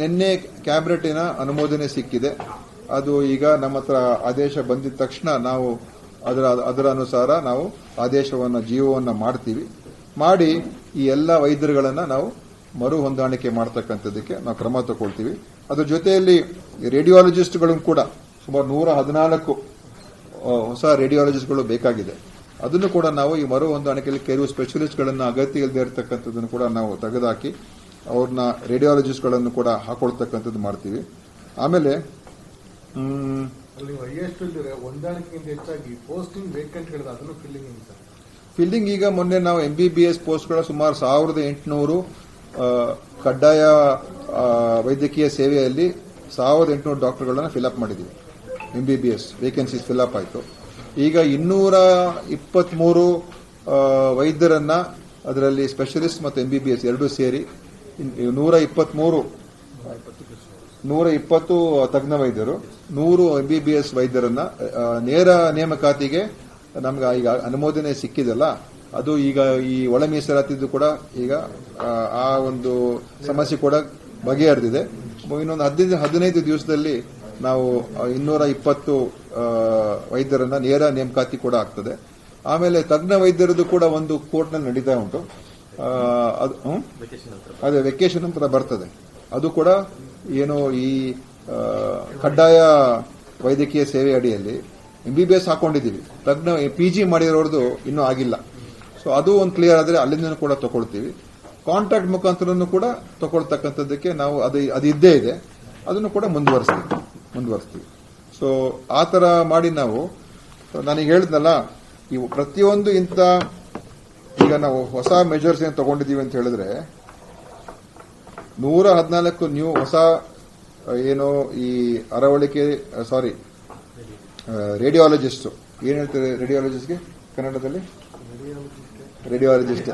ನಿನ್ನೆ ಕ್ಯಾಬಿನೆಟಿನ ಅನುಮೋದನೆ ಸಿಕ್ಕಿದೆ. ಅದು ಈಗ ನಮ್ಮ ಹತ್ರ ಆದೇಶ ಬಂದಿದ ತಕ್ಷಣ ನಾವು ಅದರ ಅದರ ಅನುಸಾರ ನಾವು ಆದೇಶವನ್ನು ಜೀವವನ್ನು ಮಾಡ್ತೀವಿ. ಮಾಡಿ ಈ ಎಲ್ಲ ವೈದ್ಯರುಗಳನ್ನು ನಾವು ಮರು ಹೊಂದಾಣಿಕೆ ಮಾಡ್ತಕ್ಕಂಥದ್ದಕ್ಕೆ ನಾವು ಕ್ರಮ ತಗೊಳ್ತೀವಿ. ಅದ್ರ ಜೊತೆಯಲ್ಲಿ ರೇಡಿಯಾಲಜಿಸ್ಟ್ಗಳು ಕೂಡ ಸುಮಾರು ನೂರ ಹದಿನಾಲ್ಕು ಹೊಸ ರೇಡಿಯಾಲಜಿಸ್ಟ್ಗಳು ಬೇಕಾಗಿದೆ. ಅದನ್ನು ಕೂಡ ನಾವು ಈ ಮರು ಹೊಂದಾಣಿಕೆಯಲ್ಲಿ ಕೆಲವು ಸ್ಪೆಷಲಿಸ್ಟ್ಗಳನ್ನು ಅಗತ್ಯ ಇಲ್ಲದೆ ಇರತಕ್ಕಂಥದ್ದನ್ನು ಕೂಡ ನಾವು ತೆಗೆದುಹಾಕಿ ಅವ್ರನ್ನ ರೇಡಿಯಾಲಜಿಸ್ಟ್ಗಳನ್ನು ಕೂಡ ಹಾಕೊಳ್ತಕ್ಕಂಥದ್ದು ಮಾಡ್ತೀವಿ. ಆಮೇಲೆ ಫಿಲ್ಲಿಂಗ್ ಈಗ ಮೊನ್ನೆ ನಾವು ಎಂ ಬಿ ಬಿ ಎಸ್ ಪೋಸ್ಟ್ಗಳ ಸುಮಾರು ಸಾವಿರದ ಎಂಟುನೂರು ಕಡ್ಡಾಯ ವೈದ್ಯಕೀಯ ಸೇವೆಯಲ್ಲಿ ಸಾವಿರದ ಎಂಟುನೂರು ಡಾಕ್ಟರ್ಗಳನ್ನ ಫಿಲ್ಅಪ್ ಮಾಡಿದ್ದೀವಿ M B B S vacancies fill up ಆಯಿತು. ಈಗ ಇನ್ನೂರ ಇಪ್ಪತ್ಮೂರು ಆ, ವೈದ್ಯರನ್ನ ಅದರಲ್ಲಿ ಸ್ಪೆಷಲಿಸ್ಟ್ ಮತ್ತು ಎಂ ಬಿ ಬಿ ಎಸ್ ಎರಡೂ ಸೇರಿ ನೂರ ಇಪ್ಪತ್ಮೂರು ನೂರ ಇಪ್ಪತ್ತು ತಜ್ಞ ವೈದ್ಯರು ನೂರು ಎಂ ಬಿ ಬಿ ಎಸ್ ವೈದ್ಯರನ್ನ ನೇರ ನೇಮಕಾತಿಗೆ ನಮ್ಗೆ ಈಗ ಅನುಮೋದನೆ ಸಿಕ್ಕಿದಲ್ಲ ಅದು ಈಗ ಈ ಒಳ ಮೀಸಲಾತಿದ್ದು ಕೂಡ ಈಗ ಆ, ಒಂದು ಸಮಸ್ಯೆ ಕೂಡ ಬಗೆಹರಿದಿದೆ. ಇನ್ನೊಂದು ಹದಿನೈದು ಹದಿನೈದು ದಿವಸದಲ್ಲಿ ನಾವು ಇನ್ನೂರ ಇಪ್ಪತ್ತು ವೈದ್ಯರನ್ನ ನೇರ ನೇಮಕಾತಿ ಕೂಡ ಆಗ್ತದೆ. ಆಮೇಲೆ ತಜ್ಞ ವೈದ್ಯರದ್ದು ಕೂಡ ಒಂದು ಕೋರ್ಟ್ನಲ್ಲಿ ನಡೀತಾ ಉಂಟು. ಅದು? ಅದೇ ವೆಕೇಶನ್ ಅಂತ ಬರ್ತದೆ. ಅದು ಕೂಡ ಏನು ಈ ಕಡ್ಡಾಯ ವೈದ್ಯಕೀಯ ಸೇವೆ ಅಡಿಯಲ್ಲಿ ಎಂ ಬಿ ಬಿ ಎಸ್ ಹಾಕೊಂಡಿದ್ದೀವಿ. ತಜ್ಞ ಪಿ ಜಿ ಮಾಡಿರೋದು ಇನ್ನೂ ಆಗಿಲ್ಲ. ಸೊ ಅದು ಒಂದು ಕ್ಲಿಯರ್ ಆದರೆ ಅಲ್ಲಿಂದ ಕೂಡ ತಗೊಳ್ತೀವಿ. ಕಾಂಟ್ರಾಕ್ಟ್ ಮುಖಾಂತರನೂ ಕೂಡ ತಗೊಳ್ತಕ್ಕಂಥದ್ದಕ್ಕೆ ನಾವು ಅದು ಅದು ಇದ್ದೇ ಇದೆ. ಅದನ್ನು ಕೂಡ ಮುಂದುವರಿಸ್ತೀವಿ. ಮುಂದುವರಿಸ್ತೀವಿ. ಸೊ ಆ ಥರ ಮಾಡಿ ನಾವು, ನನಗೆ ಹೇಳಿದ್ನಲ್ಲ ಇವು ಪ್ರತಿಯೊಂದು ಇಂಥ ಈಗ ನಾವು ಹೊಸ ಮೆಜರ್ಸ್ ಏನು ತಗೊಂಡಿದ್ದೀವಿ ಅಂತ ಹೇಳಿದ್ರೆ, ನೂರ ಹದಿನಾಲ್ಕು ನ್ಯೂ ಹೊಸ ಏನು ಈ ಅರವಳಿಕೆ ಸಾರಿ ರೇಡಿಯಾಲಜಿಸ್ಟ್ ಏನ್ ಹೇಳ್ತಾರೆ ರೇಡಿಯಾಲಜಿಸ್ಟ್ಗೆ ಕನ್ನಡದಲ್ಲಿ? ರೇಡಿಯಾಲಜಿಸ್ಟ್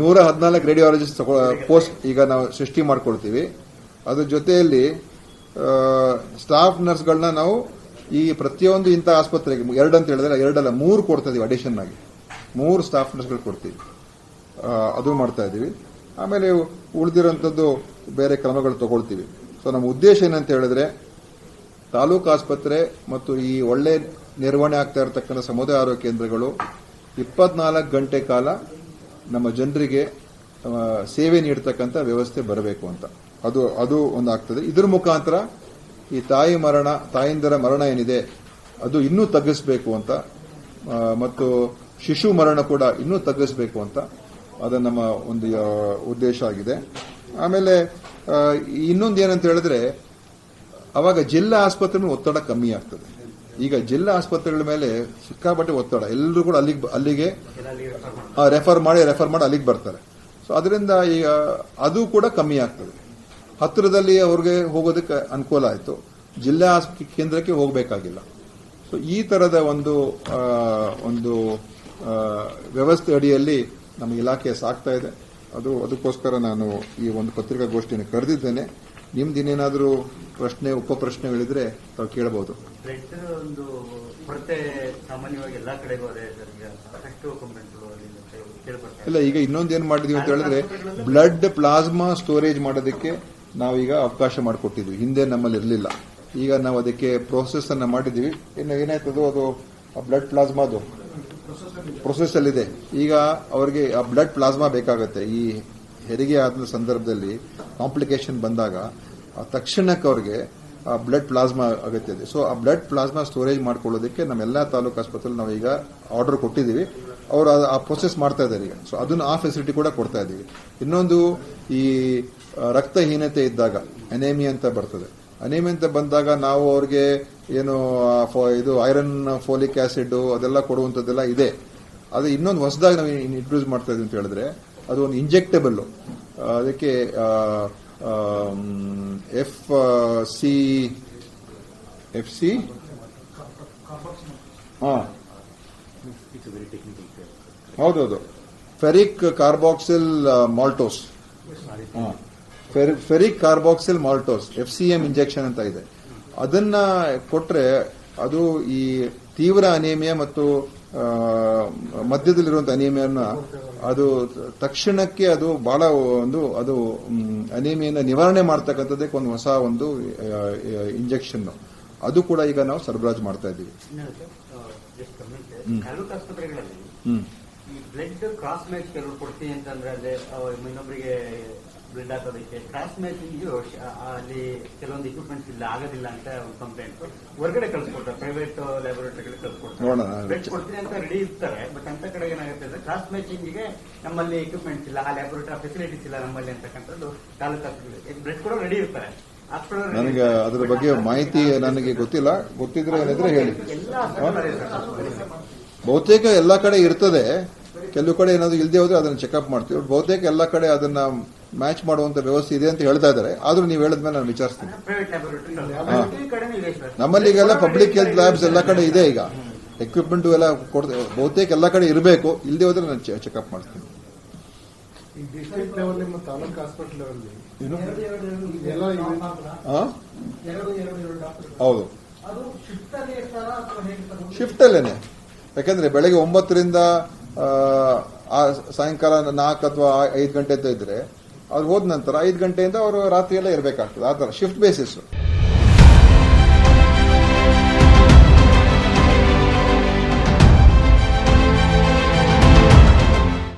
ನೂರ ಹದಿನಾಲ್ಕು ರೇಡಿಯಾಲಜಿಸ್ಟ್ ಪೋಸ್ಟ್ ಈಗ ನಾವು ಸೃಷ್ಟಿ ಮಾಡ್ಕೊಳ್ತೀವಿ. ಅದ್ರ ಜೊತೆಯಲ್ಲಿ ಸ್ಟಾಫ್ ನರ್ಸ್ಗಳನ್ನ ನಾವು ಈ ಪ್ರತಿಯೊಂದು ಇಂಥ ಆಸ್ಪತ್ರೆಗೆ, ಎರಡು ಅಂತ ಹೇಳಿದ್ರೆ ಎರಡಲ್ಲ, ಮೂರು ಕೊಡ್ತಾ ಇದೀವಿ ಅಡಿಷನ್ ಆಗಿ. ಮೂರು ಸ್ಟಾಫ್ ನರ್ಸ್ಗಳು ಕೊಡ್ತೀವಿ. ಅದು ಮಾಡ್ತಾ ಇದ್ದೀವಿ. ಆಮೇಲೆ ಉಳಿದಿರೋಂಥದ್ದು ಬೇರೆ ಕ್ರಮಗಳು ತಗೊಳ್ತೀವಿ. ಸೊ ನಮ್ಮ ಉದ್ದೇಶ ಏನಂತ ಹೇಳಿದ್ರೆ, ತಾಲೂಕು ಆಸ್ಪತ್ರೆ ಮತ್ತು ಈ ಒಳ್ಳೆ ನಿರ್ವಹಣೆ ಆಗ್ತಾ ಇರತಕ್ಕಂಥ ಸಮುದಾಯ ಆರೋಗ್ಯ ಕೇಂದ್ರಗಳು ಇಪ್ಪತ್ನಾಲ್ಕು ಗಂಟೆ ಕಾಲ ನಮ್ಮ ಜನರಿಗೆ ಸೇವೆ ನೀಡತಕ್ಕಂಥ ವ್ಯವಸ್ಥೆ ಬರಬೇಕು ಅಂತ. ಅದು ಅದು ಒಂದು ಆಗ್ತದೆ ಇದ್ರ ಮುಖಾಂತರ ಈ ತಾಯಿ ಮರಣ, ತಾಯಿಂದರ ಮರಣ ಏನಿದೆ, ಅದು ಇನ್ನೂ ತಗ್ಗಿಸಬೇಕು ಅಂತ ಮತ್ತು ಶಿಶು ಮರಣ ಕೂಡ ಇನ್ನೂ ತಗ್ಗಿಸಬೇಕು ಅಂತ ಅದು ನಮ್ಮ ಒಂದು ಉದ್ದೇಶ ಆಗಿದೆ. ಆಮೇಲೆ ಇನ್ನೊಂದು ಏನಂತ ಹೇಳಿದ್ರೆ, ಅವಾಗ ಜಿಲ್ಲಾ ಆಸ್ಪತ್ರೆ ಒತ್ತಡ ಕಮ್ಮಿ ಆಗ್ತದೆ. ಈಗ ಜಿಲ್ಲಾ ಆಸ್ಪತ್ರೆಗಳ ಮೇಲೆ ಸಿಕ್ಕಾಪಟ್ಟೆ ಒತ್ತಡ. ಎಲ್ಲರೂ ಕೂಡ ಅಲ್ಲಿಗೆ ಅಲ್ಲಿಗೆ ರೆಫರ್ ಮಾಡಿ ರೆಫರ್ ಮಾಡಿ ಅಲ್ಲಿಗೆ ಬರ್ತಾರೆ. ಸೊ ಅದರಿಂದ ಈಗ ಅದು ಕೂಡ ಕಮ್ಮಿ ಆಗ್ತದೆ. ಹತ್ತಿರದಲ್ಲಿ ಅವ್ರಿಗೆ ಹೋಗೋದಕ್ಕೆ ಅನುಕೂಲ ಆಯಿತು. ಜಿಲ್ಲಾ ಕೇಂದ್ರಕ್ಕೆ ಹೋಗಬೇಕಾಗಿಲ್ಲ. ಸೊ ಈ ತರದ ಒಂದು ಒಂದು ವ್ಯವಸ್ಥೆ ಅಡಿಯಲ್ಲಿ ನಮ್ಮ ಇಲಾಖೆ ಸಾಕ್ತಾ ಇದೆ. ಅದು ಅದಕ್ಕೋಸ್ಕರ ನಾನು ಈ ಒಂದು ಪತ್ರಿಕಾಗೋಷ್ಠಿಯನ್ನು ಕರೆದಿದ್ದೇನೆ. ನಿಮ್ದು ಇನ್ನೇನಾದರೂ ಪ್ರಶ್ನೆ ಉಪ ಪ್ರಶ್ನೆಗಳಿದ್ರೆ ತಾವು ಕೇಳಬಹುದು. ಒಂದು ಕೊರತೆ ಸಾಮಾನ್ಯವಾಗಿ ಎಲ್ಲಾ ಕಡೆಗೂ ಅದೇ ಸಾಕಷ್ಟು ಇಲ್ಲ ಈಗ ಇನ್ನೊಂದು ಏನ್ ಮಾಡಿದೀವಿ ಅಂತ ಹೇಳಿದ್ರೆ ಬ್ಲಡ್ ಪ್ಲಾಸ್ಮಾ ಸ್ಟೋರೇಜ್ ಮಾಡೋದಕ್ಕೆ ನಾವೀಗ ಅವಕಾಶ ಮಾಡಿಕೊಟ್ಟಿದ್ವಿ. ಹಿಂದೆ ನಮ್ಮಲ್ಲಿ ಇರಲಿಲ್ಲ. ಈಗ ನಾವು ಅದಕ್ಕೆ ಪ್ರೋಸೆಸ್ ಅನ್ನ ಮಾಡಿದೀವಿ ಇನ್ನು ಏನಾಯ್ತದೋ ಅದು ಬ್ಲಡ್ ಪ್ಲಾಸ್ಮಾದು? ಪ್ರೊಸೆಸ್ ಅಲ್ಲಿದೆ ಈಗ ಅವರಿಗೆ ಆ ಬ್ಲಡ್ ಪ್ಲಾಸ್ಮಾ ಬೇಕಾಗುತ್ತೆ. ಈ ಹೆರಿಗೆ ಆದ ಸಂದರ್ಭದಲ್ಲಿ ಕಾಂಪ್ಲಿಕೇಶನ್ ಬಂದಾಗ ತಕ್ಷಣಕ್ಕೆ ಅವ್ರಿಗೆ ಆ ಬ್ಲಡ್ ಪ್ಲಾಸ್ಮಾ ಅಗತ್ಯ ಇದೆ. ಸೊ ಆ ಬ್ಲಡ್ ಪ್ಲಾಸ್ಮಾ ಸ್ಟೋರೇಜ್ ಮಾಡ್ಕೊಳ್ಳೋದಕ್ಕೆ ನಮ್ಮೆಲ್ಲ ತಾಲೂಕು ಆಸ್ಪತ್ರೆಯಲ್ಲಿ ನಾವು ಈಗ ಆರ್ಡರ್ ಕೊಟ್ಟಿದ್ದೀವಿ. ಅವರು ಆ ಪ್ರೊಸೆಸ್ ಮಾಡ್ತಾ ಇದ್ದಾರೆ ಈಗ. ಸೊ ಅದನ್ನು ಆ ಫೆಸಿಲಿಟಿ ಕೂಡ ಕೊಡ್ತಾ ಇದ್ದೀವಿ. ಇನ್ನೊಂದು ಈ ರಕ್ತಹೀನತೆ ಇದ್ದಾಗ ಅನೇಮಿ ಅಂತ ಬರ್ತದೆ. ಅನೇಮಿಯಾ ಅಂತ ಬಂದಾಗ ನಾವು ಅವ್ರಿಗೆ ಏನು ಇದು ಐರನ್ ಫೋಲಿಕ್ ಆಸಿಡ್ ಅದೆಲ್ಲ ಕೊಡುವಂಥದ್ದೆಲ್ಲ ಇದೆ. ಅದು ಇನ್ನೊಂದು ಹೊಸದಾಗಿ ನಾವು ಇಂಟ್ರೊಡ್ಯೂಸ್ ಮಾಡ್ತಾ ಇದ್ದೀವಿ ಅಂತ ಹೇಳಿದ್ರೆ, ಅದು ಒಂದು ಇಂಜೆಕ್ಟಬಲ್ ಅದಕ್ಕೆ ಎಫ್ ಸಿ ಎಫ್ ಸಿ ಹಾಂ. ಹೌದೌದು. Ferric carboxyl maltose ferric carboxyl maltose F C M injection ಅಂತ ಇದೆ. ಅದನ್ನ ಕೊಟ್ರೆ ಅದು ಈ ತೀವ್ರ ಅನೇಮಿಯ ಮತ್ತು ಮಧ್ಯದಲ್ಲಿರುವಂತಹ ಅನೇಮಿಯನ್ನ ಅದು ತಕ್ಷಣಕ್ಕೆ ಅದು ಬಹಳ ಒಂದು ಅದು ಅನಿಮಿಯನ್ನ ನಿವಾರಣೆ ಮಾಡ್ತಕ್ಕಂಥದ್ದಕ್ಕೆ ಒಂದು ಹೊಸ ಒಂದು ಇಂಜೆಕ್ಷನ್. ಅದು ಕೂಡ ಈಗ ನಾವು ಸರಬರಾಜು ಮಾಡ್ತಾ ಇದ್ದೀವಿ. ಬ್ಲಡ್ ಕ್ರಾಸ್ ಮ್ಯಾಚ್ ಕೆಲವರು ಕೊಡ್ತೀನಿ ಅಂತಂದ್ರೆ ಅದೇ ಇನ್ನೊಬ್ಬರಿಗೆ ಬ್ಲಡ್ ಕ್ರಾಸ್ ಮ್ಯಾಚಿಂಗ್ ಅಲ್ಲಿ ಕೆಲವೊಂದು ಇಕ್ವಿಪ್ಮೆಂಟ್ಸ್ ಇಲ್ಲ ಆಗೋದಿಲ್ಲ ಅಂತ ಒಂದು ಕಂಪ್ಲೇಂಟ್ ಹೊರಗಡೆ ಕಳ್ಸಿಕೊಡ್ತಾರೆ ಪ್ರೈವೇಟ್ ಲ್ಯಾಬೋರೇಟರಿಗಳಿಗೆ. ಕಳ್ಸಿಕೊಡ್ತಾರೆ ಬ್ಲಡ್ ಕೊಡ್ತೀನಿ ಅಂತ ರೆಡಿ ಇರ್ತಾರೆ ಬಟ್ ಅಂತ ಕಡೆ ಏನಾಗುತ್ತೆ ಅಂದ್ರೆ ಕ್ರಾಸ್ ಮ್ಯಾಚಿಂಗ್ಗೆ ನಮ್ಮಲ್ಲಿ ಇಕ್ವಿಪ್ಮೆಂಟ್ಸ್ ಇಲ್ಲ ಆ ಲ್ಯಾಬೋರೇಟರಿ ಫೆಸಿಲಿಟೀಸ್ ಇಲ್ಲ ನಮ್ಮಲ್ಲಿ ಅಂತಕ್ಕಂಥದ್ದು ತಾಲೂಕು ಆಸ್ಪತ್ರೆ ಬ್ಲಡ್ ಕೂಡ ರೆಡಿ ಇರ್ತಾರೆ. ನನಗೆ ಅದರ ಬಗ್ಗೆ ಮಾಹಿತಿ ನನಗೆ ಗೊತ್ತಿಲ್ಲ. ಗೊತ್ತಿದ್ರೆ ಏನಿದ್ರೆ ಹೇಳಿ. ಬಹುತೇಕ ಎಲ್ಲ ಕಡೆ ಇರ್ತದೆ. ಕೆಲವು ಕಡೆ ಏನಾದ್ರು ಇಲ್ಲದೆ ಹೋದ್ರೆ ಅದನ್ನ ಚೆಕ್ಅಪ್ ಮಾಡ್ತೀವಿ. ಬಹುತೇಕ ಎಲ್ಲ ಕಡೆ ಅದನ್ನ ಮ್ಯಾಚ್ ಮಾಡುವಂತ ವ್ಯವಸ್ಥೆ ಇದೆ ಅಂತ ಹೇಳ್ತಾ ಇದ್ದಾರೆ. ಆದ್ರೂ ನೀವು ಹೇಳಿದ್ಮೇಲೆ ನಾನು ವಿಚಾರಿಸ್ತೀನಿ. ಪ್ರೈವೇಟ್ ಲ್ಯಾಬೋರೇಟರಿ ಹಾ. ಈ ಇದೆ ಸರ್. ನಮ್ಮಲ್ಲಿ ಈಗೆಲ್ಲ ಪಬ್ಲಿಕ್ ಹೆಲ್ತ್ ಲ್ಯಾಬ್ಸ್ ಎಲ್ಲ ಕಡೆ ಇದೆ ಈಗ. ಎಕ್ವಿಪ್ಮೆಂಟ್ ಎಲ್ಲ ಕೊಡ್ತೇವೆ ಬಹುತೇಕ ಎಲ್ಲ ಕಡೆ ಇರಬೇಕು. ಇಲ್ಲದೆ ಹೋದ್ರೆ ನಾನು ಚೆಕ್ಅಪ್ ಮಾಡ್ತೀನಿ. ಈ ಡಿಸ್ಟ್ರಿಕ್ಟ್ ಲೆವೆಲ್ ಮತ್ತು ತಾಲೂಕು ಹಾಸ್ಪಿಟಲ್ ಲೆವೆಲ್ ಏನು? ಎಲ್ಲ ಎರಡು ಎರಡು ಎರಡು ಡಾಕ್ಟರ್ ಹೌದು. ಅದು ಶಿಫ್ಟ್ ಅಲ್ಲಿ ಇರ್ತಾರ ಅಥವಾ ಹೇಗಿರ್ತಾರೆ ಶಿಫ್ಟ್ ಅಲ್ಲೇನೆ. ಯಾಕಂದ್ರೆ ಬೆಳಗ್ಗೆ ಒಂಬತ್ತರಿಂದ ಸಾಯಂಕಾಲ ನಾಲ್ಕು ಅಥವಾ ಐದು ಗಂಟೆ ಅಂತ ಇದ್ರೆ ಅವ್ರು ಹೋದ ನಂತರ ಐದು ಗಂಟೆಯಿಂದ ಅವರು ರಾತ್ರಿ ಎಲ್ಲ ಇರಬೇಕಾಗ್ತದೆ. ಆ ಥರ ಶಿಫ್ಟ್ ಬೇಸಿಸ್